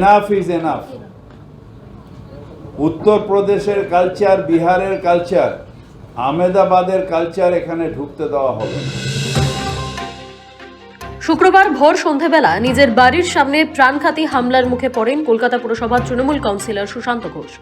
Enough is enough উত্তরপ্রদেশের culture বিহারের culture আহমেদাবাদের কালচার এখানে ঢুকতে দেওয়া হবে। শুক্রবার ভোর সন্ধেবেলা নিজের বাড়ির সামনে প্রাণঘাতী হামলার মুখে পড়েন কলকাতা পুরসভার তৃণমূল কাউন্সিলর সুশান্ত ঘোষ।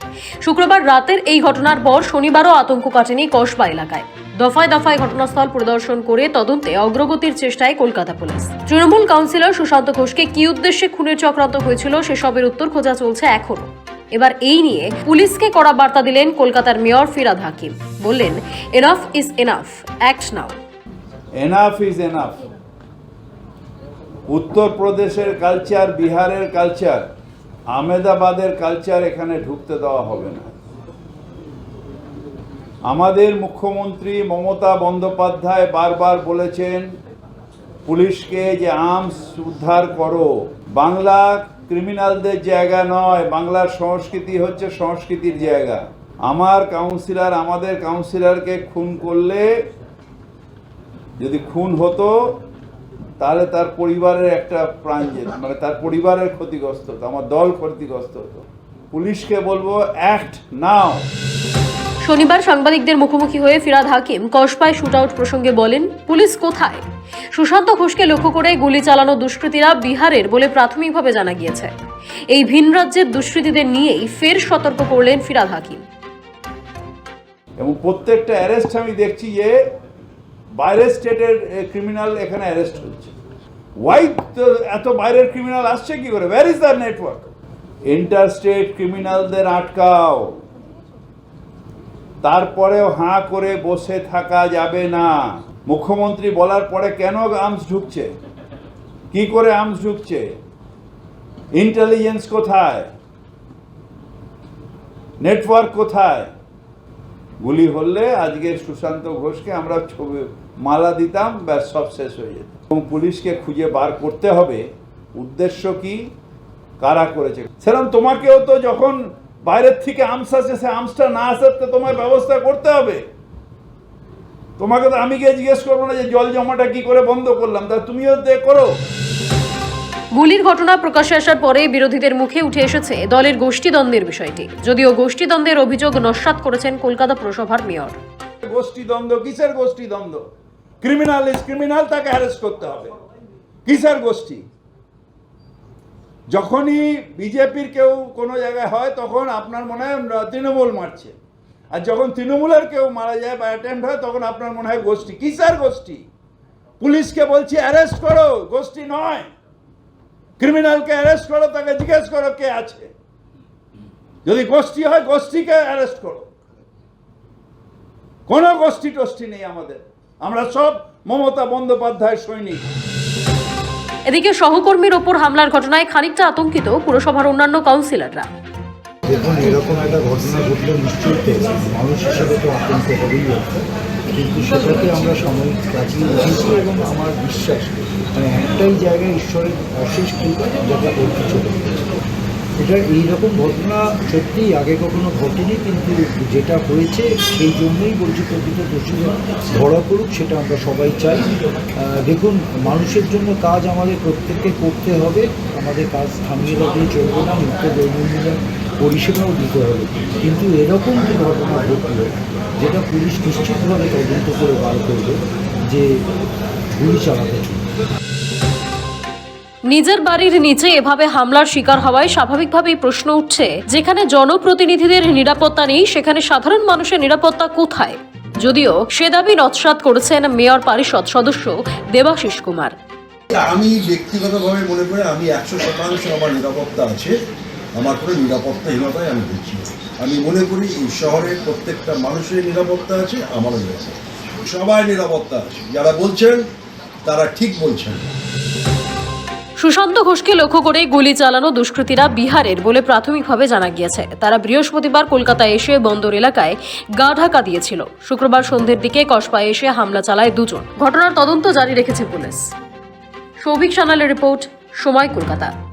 শুক্রবার রাতের এই ঘটনার পর শনিবারও আতঙ্ক কাটেনি কসবা এলাকায়। দফায় দফায় ঘটনাস্থল পরিদর্শন করে তদন্তে অগ্রগতির চেষ্টায় কলকাতা পুলিশ। তৃণমূল কাউন্সিলর সুশান্ত ঘোষকে কি উদ্দেশ্যে খুনের চক্রান্ত হয়েছিল সেসবের উত্তর খোঁজা চলছে এখনও এবার এই নিয়ে পুলিশকে কড়া বার্তা দিলেন কলকাতার মেয়র ফিরাদ হাকিম। বললেন enough is enough act now enough is enough উত্তরপ্রদেশের কালচার বিহারের কালচার আহমেদাবাদের কালচার এখানে ঢুকতে দেওয়া হবে না। আমাদের মুখ্যমন্ত্রী মমতা বন্দ্যোপাধ্যায় বারবার বলেছেন, পুলিশকে যে আর্মস উদ্ধার করো। বাংলা ক্রিমিনালদের জায়গা নয়, বাংলার সংস্কৃতি হচ্ছে সংস্কৃতির জায়গা। আমার কাউন্সিলর আমাদের কাউন্সিলরকে খুন করলে, যদি খুন হতো, তাহলে তার পরিবারের একটা প্রাণ যেত মানে তার পরিবারের ক্ষতিগ্রস্ত হতো, আমার দল ক্ষতিগ্রস্ত হতো। পুলিশকে বলব অ্যাক্ট নাও শনিবার সাংবাদিকদের মুখোমুখি হয়ে ফিরাদ হাকিম কসবায় শুট আউট প্রসঙ্গে বলেন, পুলিশ কোথায়? সুশান্ত ঘোষকে লক্ষ্য করে গুলি চালানো দুষ্কৃতীরা বিহারের বলে প্রাথমিকভাবে জানা গিয়েছে। এই ভিন রাজ্যের দুষ্কৃতীদের নিয়েই ফের সতর্ক করলেন ফিরাদ হাকিম। এবং প্রত্যেকটা অ্যারেস্ট আমি দেখছি যে বাইরের স্টেটের ক্রিমিনাল এখানে অ্যারেস্ট হচ্ছে। হোয়াইট এত বাইরের ক্রিমিনাল আসছে কি করে? Where is the network interstate ক্রিমিনালদের আটকাও। তারপরেও হাঁ করে বসে থাকা যাবে না। মুখ্যমন্ত্রী বলার পরে কেন আর্মস ঢুকছে? কি করে আর্মস ঢুকছে? ইন্টেলিজেন্স কোথায়? নেটওয়ার্ক কোথায়? গুলি হলে আজকে সুশান্ত ঘোষকে আমরা ছবি, মালা দিতাম, ব্যাস সব শেষ হয়ে যেত। এবং পুলিশকে খুঁজে বার করতে হবে। উদ্দেশ্য কি? কারা করেছে? সেরকম তোমাকেও তো যখন বাইরের থেকে আমস আসে সে আমসটা না আসার তো তোমার ব্যবস্থা করতে হবে। তোমাকে তো আমি গিয়ে জিজ্ঞেস করব না যে জল জমাটা কি করে বন্ধ করলাম তা তুমিও করো। গুলির ঘটনা প্রকাশ্যে আসার পরে বিরোধীদের মুখে উঠে এসেছে দলের গোষ্ঠীদ্বন্দ্বের বিষয়টি। যদিও গোষ্ঠীদ্বন্দ্বের অভিযোগ নস্বাত করেছেন কলকাতা পুরসভার মেয়র। গোষ্ঠী দ্বন্দ্ব কিসের গোষ্ঠী দ্বন্দ্ব ক্রিমিনাল ইজ ক্রিমিনাল তাকে অ্যারেস্ট করতে হবে। কিসের গোষ্ঠী? যখনই বিজেপির কেউ কোনো জায়গায় হয়, তখন আপনার মনে হয় তৃণমূল মারছে। আর যখন তৃণমূলের কেউ মারা যায় বা অ্যাটেম্প হয়, তখন আপনার মনে হয় গোষ্ঠী। কিসের গোষ্ঠী? পুলিশকে বলছি অ্যারেস্ট করো, গোষ্ঠী নয়। ক্রিমিনালকে অ্যারেস্ট করো, তাকে জিজ্ঞেস করো কে আছে। যদি গোষ্ঠী হয়, গোষ্ঠীকে অ্যারেস্ট করো। কোনো গোষ্ঠী টোষ্ঠী নেই আমাদের। আমরা সব মমতা বন্দ্যোপাধ্যায় সৈনিক। এদিকে সহকর্মীর ওপর হামলার ঘটনায় খানিকটা আতঙ্কিত পুরসভার অন্যান্য কাউন্সিলররা। দেখুন, এরকম একটা ঘটনা ঘটলে নিশ্চয়ই মানুষ হিসেবে তো আতঙ্ক হবেই কিন্তু সেটাকে আমরা এবং আমার বিশ্বাস মানে একটাই জায়গায় ঈশ্বরের অশেষ যেটা এটা এইরকম ঘটনা সত্যিই আগে কখনো ঘটেনি, কিন্তু যেটা হয়েছে সেই জন্যই বলছি প্রকৃত দোষীরা ধরা পড়ুক, সেটা আমরা সবাই চাই। দেখুন, মানুষের জন্য কাজ আমাদের প্রত্যেককে করতে হবে। আমাদের কাজ থামিয়ে রাখলে চলবে না, মুক্ত দৈনন্দিন পরিষেবাও দিতে হবে। কিন্তু এরকম যে ঘটনা ঘটলো, যেটা পুলিশ নিশ্চিতভাবে তদন্ত করে বার করবে যে গুলি চালাতে নিজের বাড়ির নিচে এভাবে হামলার শিকার হওয়ায় স্বাভাবিকভাবেই প্রশ্ন উঠছে, যেখানে জনপ্রতিনিধিদের নিরাপত্তা নেই, সেখানে সাধারণ মানুষের নিরাপত্তা কোথায়? যদিও সে দাবি নৎসাত করেছেন মেয়র পরিষদ সদস্য দেবাশিস কুমার। আমি ব্যক্তিগতভাবে মনে করি আমি একশো শতাংশ আমার নিরাপত্তা আছে, আমার কোনো নিরাপত্তাহীনতায় আমি দেখি না। আমি মনে করি এই শহরের প্রত্যেকটা মানুষের নিরাপত্তা আছে, আমারও নিরাপত্তা সবাই নিরাপত্তা আছে। যারা বলছেন, তারা ঠিক বলছেন। সুশান্ত ঘোষকে লক্ষ্য করে গুলি চালানো দুষ্কৃতীরা বিহারের বলে প্রাথমিকভাবে জানা গিয়েছে। তারা বৃহস্পতিবার কলকাতায় এসে বন্দর এলাকায় গা ঢাকা দিয়েছিল। শুক্রবার সন্ধ্যের দিকে কসবায় এসে হামলা চালায় দুজন। ঘটনার তদন্ত জারি রেখেছে পুলিশ। সৌভিক সানালের রিপোর্ট, সময় কলকাতা।